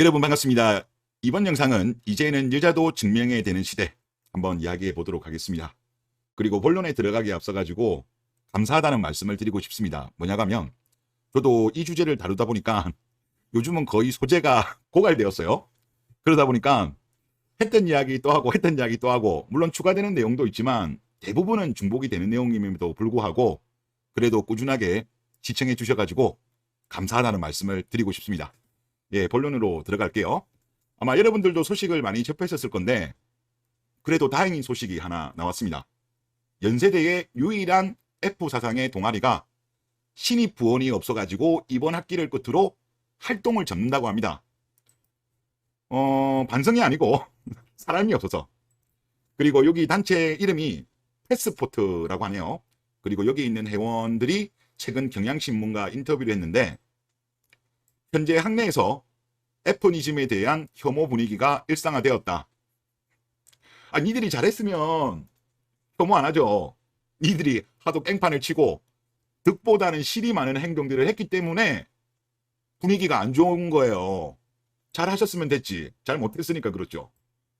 여러분 반갑습니다. 이번 영상은 이제는 여자도 증명해야 되는 시대 한번 이야기해 보도록 하겠습니다. 그리고 본론에 들어가기에 앞서 가지고 감사하다는 말씀을 드리고 싶습니다. 뭐냐고 하면 저도 이 주제를 다루다 보니까 요즘은 거의 소재가 고갈되었어요. 그러다 보니까 했던 이야기 또 하고 했던 이야기 또 하고 물론 추가되는 내용도 있지만 대부분은 중복이 되는 내용임에도 불구하고 그래도 꾸준하게 시청해 주셔가지고 감사하다는 말씀을 드리고 싶습니다. 예, 본론으로 들어갈게요. 아마 여러분들도 소식을 많이 접했었을 건데 그래도 다행인 소식이 하나 나왔습니다. 연세대의 유일한 F 사상의 동아리가 신입 부원이 없어가지고 이번 학기를 끝으로 활동을 접는다고 합니다. 어, 반성이 아니고 사람이 없어서. 그리고 여기 단체 이름이 패스포트라고 하네요. 그리고 여기 있는 회원들이 최근 경향신문과 인터뷰를 했는데 현재 학내에서 F니즘에 대한 혐오 분위기가 일상화되었다. 아, 니들이 잘했으면 혐오 안 하죠. 니들이 하도 깽판을 치고 득보다는 실이 많은 행동들을 했기 때문에 분위기가 안 좋은 거예요. 잘 하셨으면 됐지. 잘 못했으니까 그렇죠.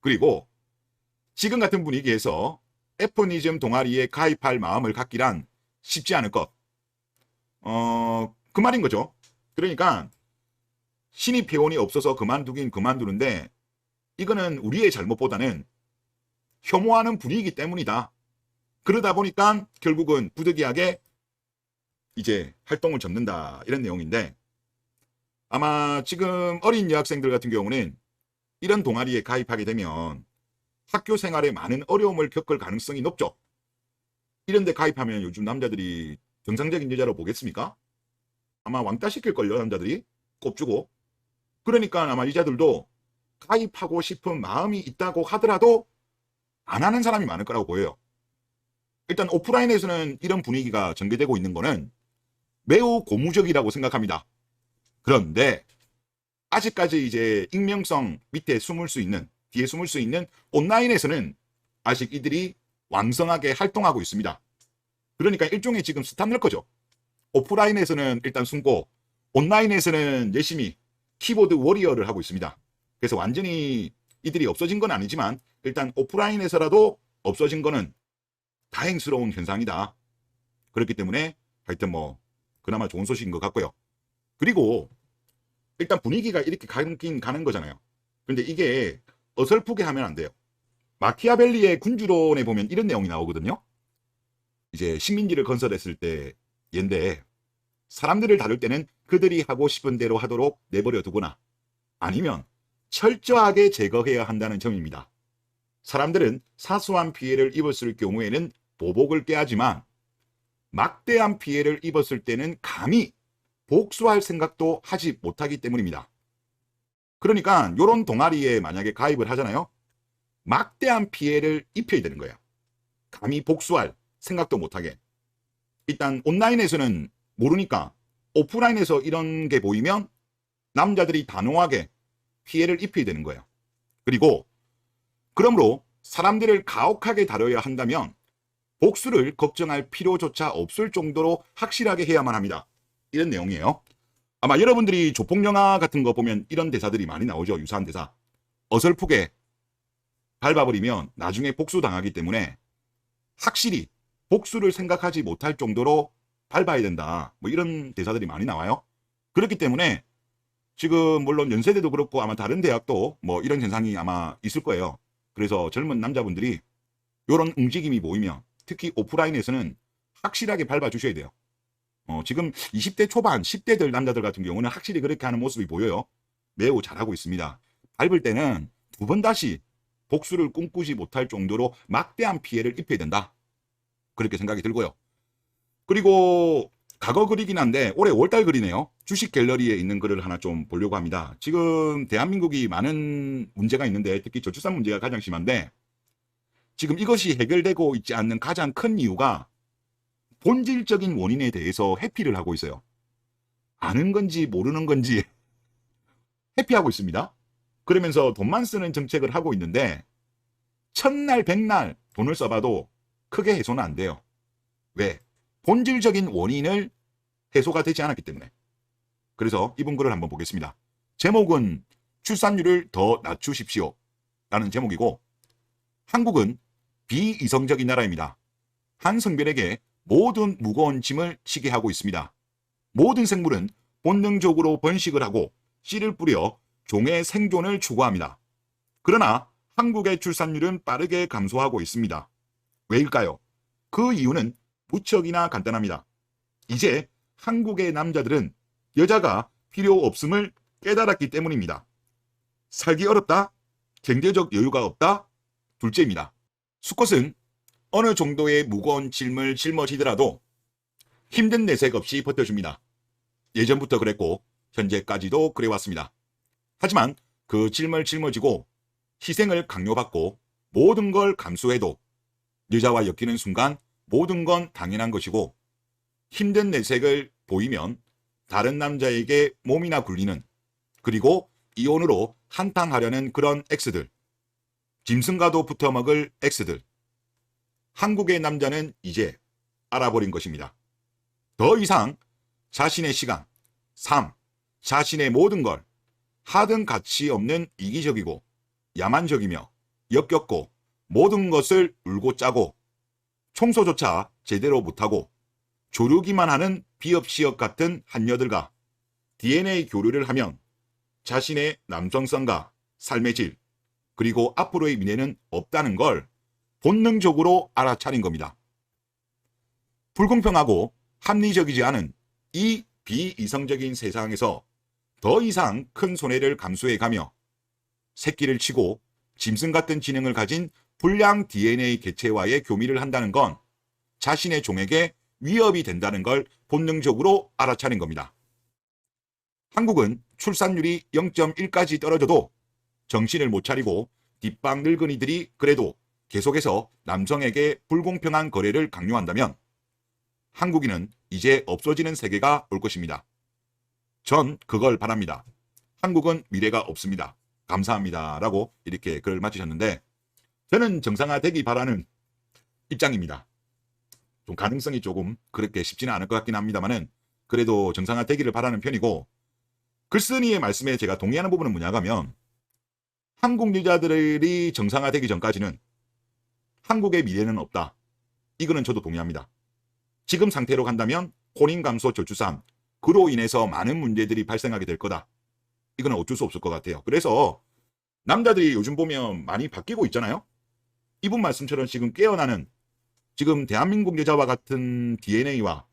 그리고 지금 같은 분위기에서 F니즘 동아리에 가입할 마음을 갖기란 쉽지 않을 것. 어, 그 말인 거죠. 그러니까 신입 회원이 없어서 그만두긴 그만두는데 이거는 우리의 잘못보다는 혐오하는 분위기 때문이다. 그러다 보니까 결국은 부득이하게 이제 활동을 접는다 이런 내용인데 아마 지금 어린 여학생들 같은 경우는 이런 동아리에 가입하게 되면 학교 생활에 많은 어려움을 겪을 가능성이 높죠. 이런데 가입하면 요즘 남자들이 정상적인 여자로 보겠습니까? 아마 왕따 시킬걸요 남자들이 꼽주고 그러니까 아마 여자들도 가입하고 싶은 마음이 있다고 하더라도 안 하는 사람이 많을 거라고 보여요. 일단 오프라인에서는 이런 분위기가 전개되고 있는 거는 매우 고무적이라고 생각합니다. 그런데 아직까지 이제 익명성 밑에 숨을 수 있는 뒤에 숨을 수 있는 온라인에서는 아직 이들이 왕성하게 활동하고 있습니다. 그러니까 일종의 지금 스탑 거죠. 오프라인에서는 일단 숨고 온라인에서는 열심히 키보드 워리어를 하고 있습니다. 그래서 완전히 이들이 없어진 건 아니지만 일단 오프라인에서라도 없어진 거는 다행스러운 현상이다. 그렇기 때문에 하여튼 뭐 그나마 좋은 소식인 것 같고요. 그리고 일단 분위기가 이렇게 가긴 가는 거잖아요. 근데 이게 어설프게 하면 안 돼요. 마키아벨리의 군주론에 보면 이런 내용이 나오거든요. 이제 식민지를 건설했을 때 얘인데 사람들을 다룰 때는 그들이 하고 싶은 대로 하도록 내버려 두거나 아니면 철저하게 제거해야 한다는 점입니다. 사람들은 사소한 피해를 입었을 경우에는 보복을 깨하지만 막대한 피해를 입었을 때는 감히 복수할 생각도 하지 못하기 때문입니다. 그러니까 이런 동아리에 만약에 가입을 하잖아요. 막대한 피해를 입혀야 되는 거예요. 감히 복수할 생각도 못하게. 일단 온라인에서는 모르니까 오프라인에서 이런 게 보이면 남자들이 단호하게 피해를 입혀야 되는 거예요. 그리고 그러므로 사람들을 가혹하게 다뤄야 한다면 복수를 걱정할 필요조차 없을 정도로 확실하게 해야만 합니다. 이런 내용이에요. 아마 여러분들이 조폭 영화 같은 거 보면 이런 대사들이 많이 나오죠. 유사한 대사. 어설프게 밟아버리면 나중에 복수 당하기 때문에 확실히 복수를 생각하지 못할 정도로 밟아야 된다. 뭐 이런 대사들이 많이 나와요. 그렇기 때문에 지금 물론 연세대도 그렇고 아마 다른 대학도 뭐 이런 현상이 아마 있을 거예요. 그래서 젊은 남자분들이 이런 움직임이 보이면 특히 오프라인에서는 확실하게 밟아 주셔야 돼요. 어, 지금 20대 초반, 10대들 남자들 같은 경우는 확실히 그렇게 하는 모습이 보여요. 매우 잘하고 있습니다. 밟을 때는 두 번 다시 복수를 꿈꾸지 못할 정도로 막대한 피해를 입혀야 된다. 그렇게 생각이 들고요. 그리고 과거 글이긴 한데 올해 5월달 글이네요. 주식 갤러리에 있는 글을 하나 좀 보려고 합니다. 지금 대한민국이 많은 문제가 있는데 특히 저출산 문제가 가장 심한데 지금 이것이 해결되고 있지 않는 가장 큰 이유가 본질적인 원인에 대해서 회피를 하고 있어요. 아는 건지 모르는 건지 회피하고 있습니다. 그러면서 돈만 쓰는 정책을 하고 있는데 첫날 백날 돈을 써봐도 크게 해소는 안 돼요. 왜? 본질적인 원인을 해소가 되지 않았기 때문에. 그래서 이분 글을 한번 보겠습니다. 제목은 출산율을 더 낮추십시오. 라는 제목이고 한국은 비이성적인 나라입니다. 한 성별에게 모든 무거운 짐을 지게 하고 있습니다. 모든 생물은 본능적으로 번식을 하고 씨를 뿌려 종의 생존을 추구합니다. 그러나 한국의 출산율은 빠르게 감소하고 있습니다. 왜일까요? 그 이유는 무척이나 간단합니다. 이제 한국의 남자들은 여자가 필요 없음을 깨달았기 때문입니다. 살기 어렵다? 경제적 여유가 없다? 둘째입니다. 수컷은 어느 정도의 무거운 짐을 짊어지더라도 힘든 내색 없이 버텨줍니다. 예전부터 그랬고 현재까지도 그래왔습니다. 하지만 그 짐을 짊어지고 희생을 강요받고 모든 걸 감수해도 여자와 엮이는 순간 모든 건 당연한 것이고 힘든 내색을 보이면 다른 남자에게 몸이나 굴리는 그리고 이혼으로 한탕하려는 그런 X들 짐승과도 붙어먹을 X들 한국의 남자는 이제 알아버린 것입니다. 더 이상 자신의 시간, 삶, 자신의 모든 걸 하등 가치 없는 이기적이고 야만적이며 역겹고 모든 것을 울고 짜고 청소조차 제대로 못하고 조르기만 하는 비업시역 같은 한여들과 DNA 교류를 하면 자신의 남성성과 삶의 질 그리고 앞으로의 미래는 없다는 걸 본능적으로 알아차린 겁니다. 불공평하고 합리적이지 않은 이 비이성적인 세상에서 더 이상 큰 손해를 감수해 가며 새끼를 치고 짐승 같은 지능을 가진 불량 DNA 개체와의 교미를 한다는 건 자신의 종에게 위협이 된다는 걸 본능적으로 알아차린 겁니다. 한국은 출산율이 0.1까지 떨어져도 정신을 못 차리고 뒷방 늙은이들이 그래도 계속해서 남성에게 불공평한 거래를 강요한다면 한국인은 이제 없어지는 세계가 올 것입니다. 전 그걸 바랍니다. 한국은 미래가 없습니다. 감사합니다. 라고 이렇게 글을 마치셨는데 저는 정상화되기 바라는 입장입니다. 좀 가능성이 조금 그렇게 쉽지는 않을 것 같긴 합니다만은 그래도 정상화되기를 바라는 편이고 글쓴이의 말씀에 제가 동의하는 부분은 뭐냐면 하 한국 여자들이 정상화되기 전까지는 한국의 미래는 없다. 이거는 저도 동의합니다. 지금 상태로 간다면 혼인 감소 저출산 그로 인해서 많은 문제들이 발생하게 될 거다. 이거는 어쩔 수 없을 것 같아요. 그래서 남자들이 요즘 보면 많이 바뀌고 있잖아요. 이분 말씀처럼 지금 깨어나는 지금 대한민국 여자와 같은 DNA와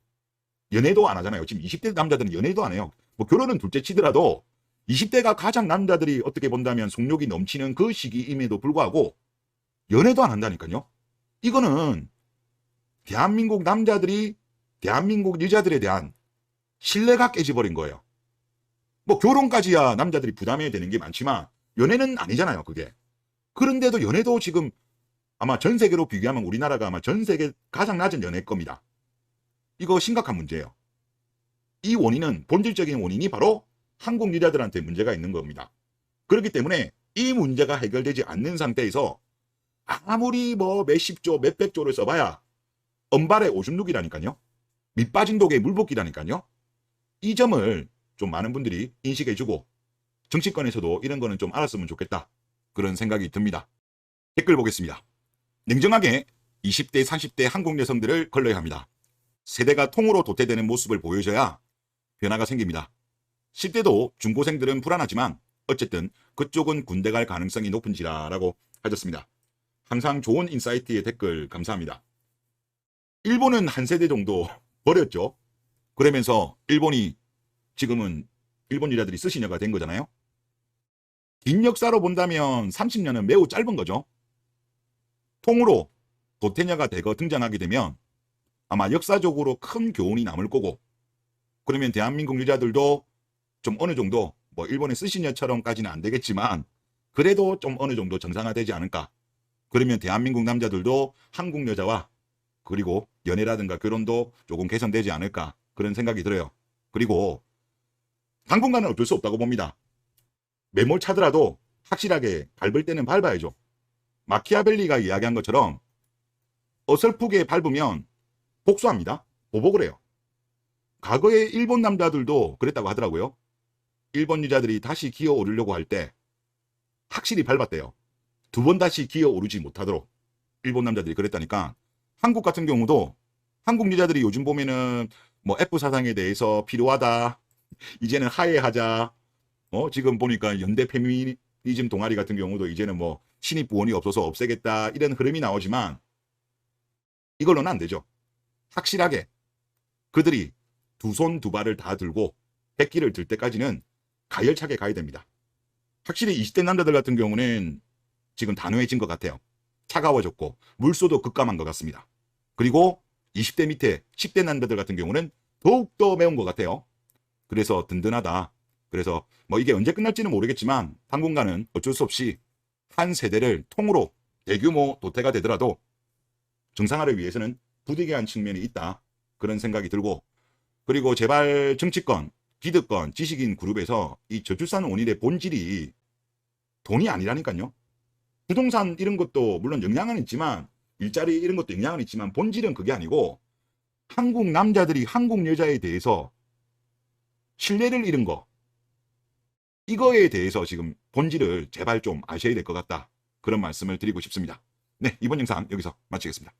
연애도 안 하잖아요. 지금 20대 남자들은 연애도 안 해요. 뭐 결혼은 둘째 치더라도 20대가 가장 남자들이 어떻게 본다면 속욕이 넘치는 그 시기임에도 불구하고 연애도 안 한다니까요. 이거는 대한민국 남자들이 대한민국 여자들에 대한 신뢰가 깨져버린 거예요. 뭐 결혼까지야 남자들이 부담해야 되는 게 많지만 연애는 아니잖아요, 그게. 그런데도 연애도 지금 아마 전 세계로 비교하면 우리나라가 아마 전 세계 가장 낮은 연애 겁니다. 이거 심각한 문제예요. 이 원인은 본질적인 원인이 바로 한국 여자들한테 문제가 있는 겁니다. 그렇기 때문에 이 문제가 해결되지 않는 상태에서 아무리 뭐 몇십조, 몇백조를 써봐야 엄발의 오줌누기라니까요. 밑빠진 독에 물붓기라니까요. 이 점을 좀 많은 분들이 인식해주고 정치권에서도 이런 거는 좀 알았으면 좋겠다. 그런 생각이 듭니다. 댓글 보겠습니다. 냉정하게 20대, 30대 한국 여성들을 걸러야 합니다. 세대가 통으로 도태되는 모습을 보여줘야 변화가 생깁니다. 10대도 중고생들은 불안하지만 어쨌든 그쪽은 군대 갈 가능성이 높은지라라고 하셨습니다. 항상 좋은 인사이트의 댓글 감사합니다. 일본은 한 세대 정도 버렸죠. 그러면서 일본이 지금은 일본 여자들이 쓰시녀가 된 거잖아요. 긴 역사로 본다면 30년은 매우 짧은 거죠. 통으로 도태녀가 되거 등장하게 되면 아마 역사적으로 큰 교훈이 남을 거고 그러면 대한민국 여자들도 좀 어느 정도 뭐 일본의 쓰시녀처럼까지는 안 되겠지만 그래도 좀 어느 정도 정상화되지 않을까. 그러면 대한민국 남자들도 한국 여자와 그리고 연애라든가 결혼도 조금 개선되지 않을까 그런 생각이 들어요. 그리고 당분간은 어쩔 수 없다고 봅니다. 매몰 차더라도 확실하게 밟을 때는 밟아야죠. 마키아벨리가 이야기한 것처럼 어설프게 밟으면 복수합니다. 보복을 해요. 과거에 일본 남자들도 그랬다고 하더라고요. 일본 여자들이 다시 기어오르려고 할 때 확실히 밟았대요. 두 번 다시 기어 오르지 못하도록 일본 남자들이 그랬다니까 한국 같은 경우도 한국 여자들이 요즘 보면은 뭐 F 사상에 대해서 필요하다. 이제는 하해하자. 어 지금 보니까 연대 페미니즘 동아리 같은 경우도 이제는 뭐 신입 부원이 없어서 없애겠다 이런 흐름이 나오지만 이걸로는 안 되죠. 확실하게 그들이 두 손 두 발을 다 들고 백기를 들 때까지는 가열차게 가야 됩니다. 확실히 20대 남자들 같은 경우는 지금 단호해진 것 같아요. 차가워졌고 물소도 급감한 것 같습니다. 그리고 20대 밑에 10대 남자들 같은 경우는 더욱더 매운 것 같아요. 그래서 든든하다. 그래서 뭐 이게 언제 끝날지는 모르겠지만 당분간은 어쩔 수 없이 한 세대를 통으로 대규모 도태가 되더라도 정상화를 위해서는 부득이한 측면이 있다. 그런 생각이 들고 그리고 제발 정치권, 기득권, 지식인 그룹에서 이 저출산 원인의 본질이 돈이 아니라니까요. 부동산 이런 것도 물론 영향은 있지만 일자리 이런 것도 영향은 있지만 본질은 그게 아니고 한국 남자들이 한국 여자에 대해서 신뢰를 잃은 거 이거에 대해서 지금 본질을 제발 좀 아셔야 될 것 같다. 그런 말씀을 드리고 싶습니다. 네, 이번 영상 여기서 마치겠습니다.